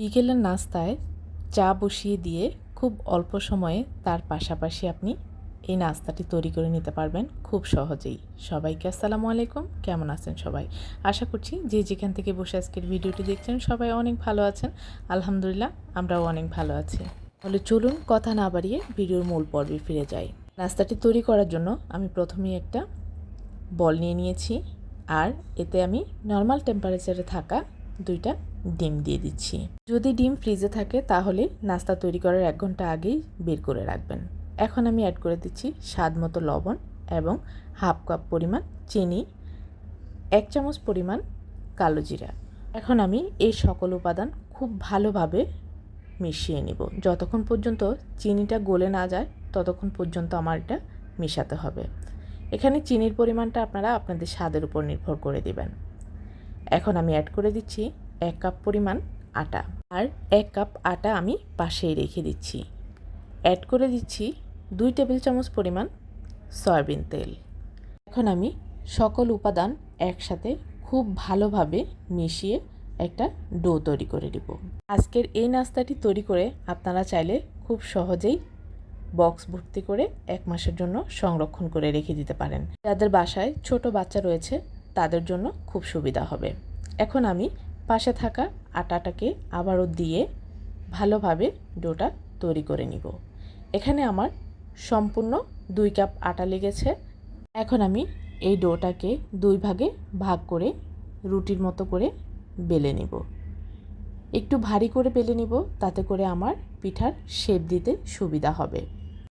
বিকেলের নাস্তায় চা বসিয়ে দিয়ে খুব অল্প সময়ে তার পাশাপাশি আপনি এই নাস্তাটি তৈরি করে নিতে পারবেন খুব সহজেই। সবাইকে আসসালামু আলাইকুম, কেমন আছেন সবাই? আশা করছি যে যেখান থেকে বসে আজকের ভিডিওটি দেখছেন সবাই অনেক ভালো আছেন। আলহামদুলিল্লাহ, আমরাও অনেক ভালো আছি। তাহলে চলুন কথা না বাড়িয়ে ভিডিওর মূল পর্বে ফিরে যাই। নাস্তাটি তৈরি করার জন্য আমি প্রথমেই একটা বল নিয়ে নিয়েছি। আর এতে আমি নর্মাল টেম্পারেচারে থাকা দুইটা ডিম দিয়ে দিচ্ছি। যদি ডিম ফ্রিজে থাকে, তাহলে নাস্তা তৈরি করার এক ঘণ্টা আগেই বের করে রাখবেন। এখন আমি অ্যাড করে দিচ্ছি স্বাদ মতো লবণ এবং হাফ কাপ পরিমাণ চিনি, এক চামচ পরিমাণ কালো জিরা। এখন আমি এই সকল উপাদান খুব ভালোভাবে মিশিয়ে নিব। যতক্ষণ পর্যন্ত চিনিটা গলে না যায়, ততক্ষণ পর্যন্ত আমার এটা মেশাতে হবে। এখানে চিনির পরিমাণটা আপনারা আপনাদের স্বাদের উপর নির্ভর করে দিবেন। এখন আমি অ্যাড করে দিচ্ছি এক কাপ পরিমাণ আটা আর এক কাপ আটা আমি পাশেই রেখে দিচ্ছি। অ্যাড করে দিচ্ছি দুই টেবিল চামচ পরিমাণ সয়াবিন তেল। এখন আমি সকল উপাদান একসাথে খুব ভালোভাবে মিশিয়ে একটা ডো তৈরি করে দিব আজকের এই নাস্তাটি তৈরি করে আপনারা চাইলে খুব সহজেই বক্স ভর্তি করে এক মাসের জন্য সংরক্ষণ করে রেখে দিতে পারেন। যাদের বাসায় ছোট বাচ্চা রয়েছে তাদের জন্য খুব সুবিধা হবে। এখন আমি পাশে থাকা আটাটাকে আবারও দিয়ে ভালোভাবে ডোটা তৈরি করে নিব। এখানে আমার সম্পূর্ণ দুই কাপ আটা লেগেছে। এখন আমি এই ডোটাকে দুই ভাগে ভাগ করে রুটির মতো করে বেলে নিব। একটু ভারী করে বেলে নিব, তাতে করে আমার পিঠার শেপ দিতে সুবিধা হবে।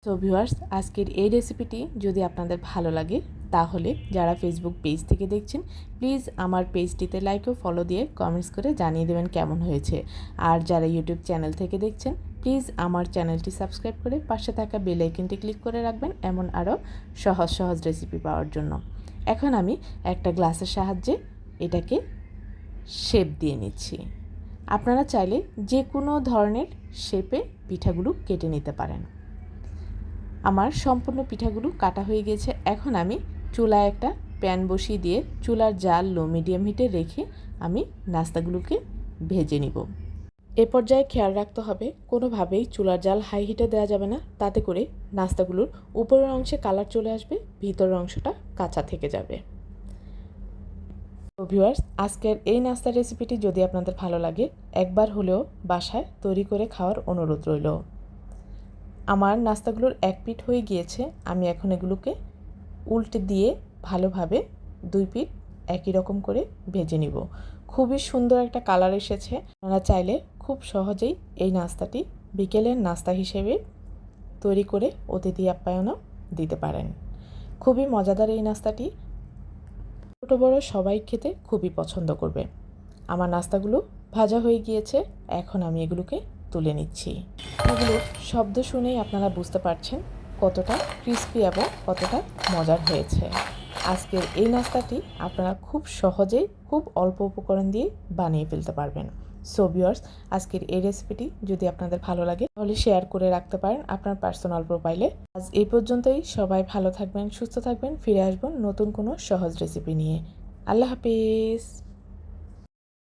তো ভিউয়ার্স আজকের এই রেসিপিটি যদি আপনাদের ভালো লাগে তাহলে যারা ফেসবুক পেজ থেকে দেখছেন প্লিজ আমার পেজটিতে লাইক ও ফলো দিয়ে কমেন্টস করে জানিয়ে দেবেন কেমন হয়েছে। আর যারা ইউটিউব চ্যানেল থেকে দেখছেন প্লিজ আমার চ্যানেলটি সাবস্ক্রাইব করে পাশে থাকা বেল আইকনটি ক্লিক করে রাখবেন, এমন আরও সহজ সহজ রেসিপি পাওয়ার জন্য। এখন আমি একটা গ্লাসের সাহায্যে এটাকে শেপ দিয়ে নিচ্ছি। আপনারা চাইলে যে কোনো ধরনের শেপে পিঠাগুলো কেটে নিতে পারেন। আমার সম্পূর্ণ পিঠাগুলো কাটা হয়ে গেছে। এখন আমি চুলায় একটা প্যান বসিয়ে দিয়ে চুলার জাল লো মিডিয়াম হিটে রেখে আমি নাস্তাগুলোকে ভেজে নিব। এ পর্যায়ে খেয়াল রাখতে হবে, কোনোভাবেই চুলার জাল হাই হিটে দেওয়া যাবে না। তাতে করে নাস্তাগুলোর উপরের অংশে কালার চলে আসবে, ভিতরের অংশটা কাঁচা থেকে যাবে। ভিউয়ার্স আজকের এই নাস্তার রেসিপিটি যদি আপনাদের ভালো লাগে, একবার হলেও বাসায় তৈরি করে খাওয়ার অনুরোধ রইল। আমার নাস্তাগুলোর এক পিঠ হয়ে গিয়েছে, আমি এখন এগুলোকে উল্টে দিয়ে ভালোভাবে দুই পিঠ একই রকম করে ভেজে নিব। খুবই সুন্দর একটা কালার এসেছে। আপনারা চাইলে খুব সহজেই এই নাস্তাটি বিকেলের নাস্তা হিসেবে তৈরি করে অতিথি আপ্যায়নও দিতে পারেন। খুবই মজাদার এই নাস্তাটি। ছোটো, বড়ো সবাই খেতে খুবই পছন্দ করবে। আমার নাস্তাগুলো ভাজা হয়ে গিয়েছে। এখন আমি এগুলোকে তুলে নিচ্ছি। এগুলো শব্দ শুনেই আপনারা বুঝতে পারছেন কতটা ক্রিস্পি এবং কতটা মজার হয়েছে। আজকের এই নাস্তাটি আপনারা খুব সহজেই খুব অল্প উপকরণ দিয়ে বানিয়ে ফেলতে পারবেন। সো ভিউয়ার্স আজকের এই রেসিপিটি যদি আপনাদের ভালো লাগে, তাহলে শেয়ার করে রাখতে পারেন আপনার পার্সোনাল প্রোফাইলে আজ এই পর্যন্তই, সবাই ভালো থাকবেন, সুস্থ থাকবেন, ফিরে আসবেন নতুন কোনো সহজ রেসিপি নিয়ে। আল্লাহ হাফিজ!